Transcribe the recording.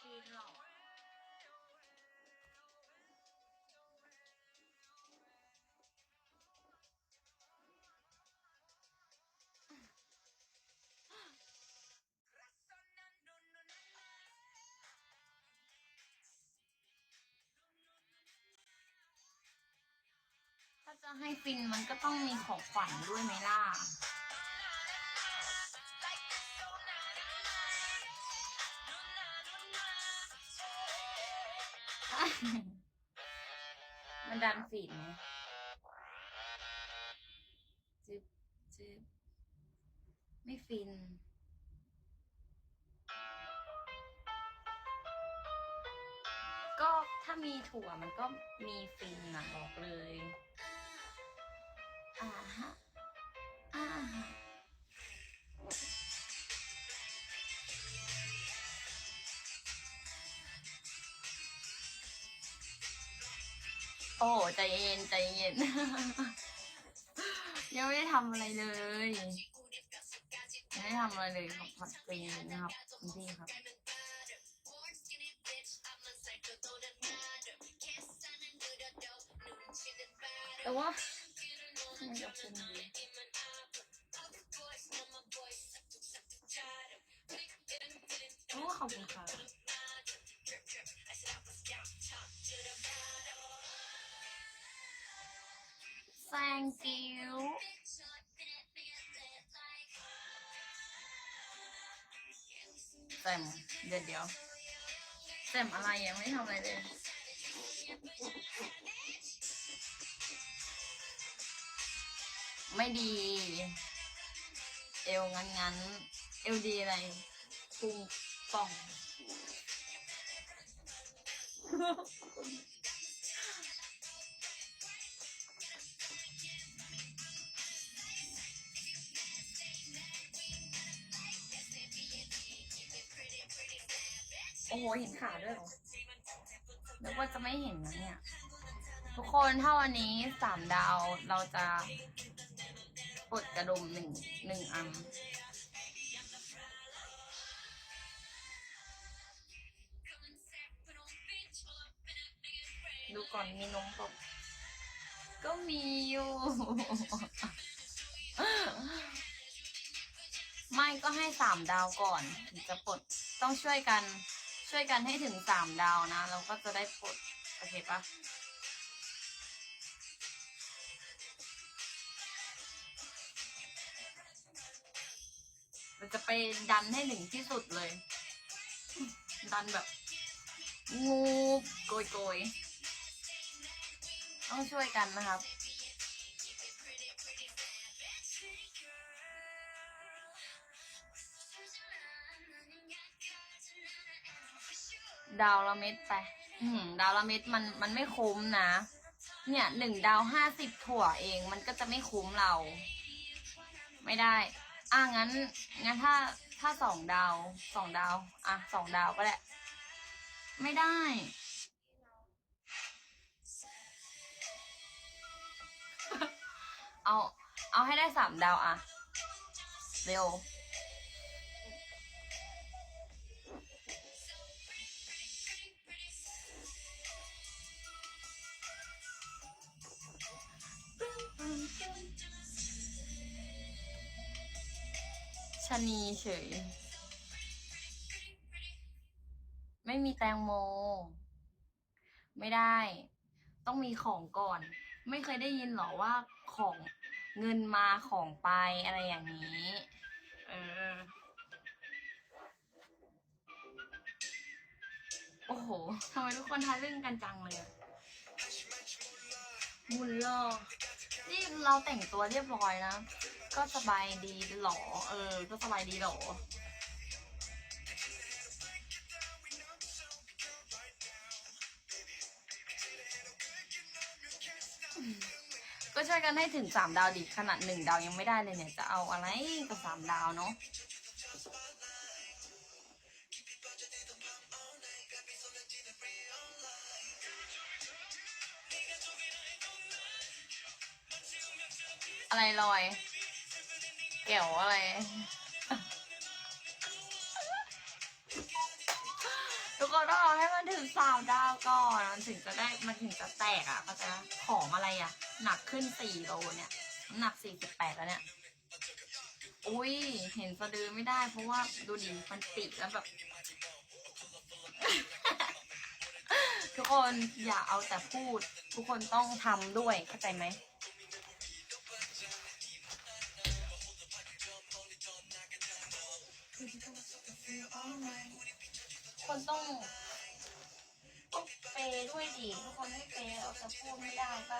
ขี้เท่าถ้าจะให้ฟินมันก็ต้องมีของขวัญด้วยไหมล่ะ มันดันฟีดไหมจึบจึบไม่ฟิน ก็ถ้ามีถั่วมันก็มีฟินนะบอกเลย อ่าฮะ อ่าฮะ อ้ใจเย็นใจเย็น ยังไม่ได้ทำอะไรเลยยังไม่ได้ทำอะไรเลยครับผัดฟรีนะครับคุณพี่ครับแต่ว่าไม่จะเป็นดีโอ้ขอบคุณค่ะ thank you เต็มเดี๋ยวเดี๋ยวเต็มอะไรยังไม่ทำอะไรเลย ไม่ดี เอวงั้นงั้นๆเอวดีอะไรพุงป่อง อ้โห เห็นขาด้วยเหรอนึกว่าจะไม่เห็นนะเนี่ย ทุกคนถ้าวันนี้สามดาวเราจะปลดกระดุมหนึ่งหนึ่งอันดูก่อนมีนมปะก็มีอยู่ ไม่ก็ให้สามดาวก่อน ถึงจะปลดต้องช่วยกัน ช่วยกันให้ถึงสามดาวนะ เราก็จะได้ปลดโอเคปะเราจะไปดันให้ถึงที่สุดเลย ดันแบบ งูโกยโกยๆต้องช่วยกันนะครับ ดาวละเม็ดไปอืมดาวละเม็ดมันมันไม่คุ้มนะ เนี่ยหนึ่งดาวห้าสิบถั่วเอง มันก็จะไม่คุ้มเรา ไม่ได้ อะงั้นงั้นถ้าถ้าสองดาวสองดาว อะสองดาวก็ได้ไม่ได้ เอา เอาให้ได้สามดาวอะ เร็ว นีเฉย ไม่มีแตงโม ไม่ได้ ต้องมีของก่อน ไม่เคยได้ยินหรอว่าของเงินมาของไปอะไรอย่างนี้ เออ โอ้โหทำไมทุกคนทะลึ่งกันจังเลยมุลลอนี่เราแต่งตัวเรียบร้อยนะ ก็สบายดีหรอ เออ ก็สบายดีหรอ ก็ช่วยกันให้ถึงสามดาวดิขนาดหนึ่งดาวยังไม่ได้เลยเนี่ย จะเอาอะไรกับสามดาวเนาะอะไรลอย แก้วอะไร ทุกคนต้องเอาให้มันถึงสามดาวก่อนมันถึงจะได้มันถึงจะแตกอะก็จะของอะไรอะ หนักขึ้นสี่โลเนี่ยหนักสี่สิบแปดแล้วเนี่ยอุ้ยเห็นสะดือไม่ได้ เพราะว่าดูดิมันติดแล้วแบบ ทุกคนอย่าเอาแต่พูด ทุกคนต้องทำด้วยเข้าใจไหม คนต้องต้องเปย์ด้วยดิทุกคนไม่เปย์เราจะพูดไม่ได้ก็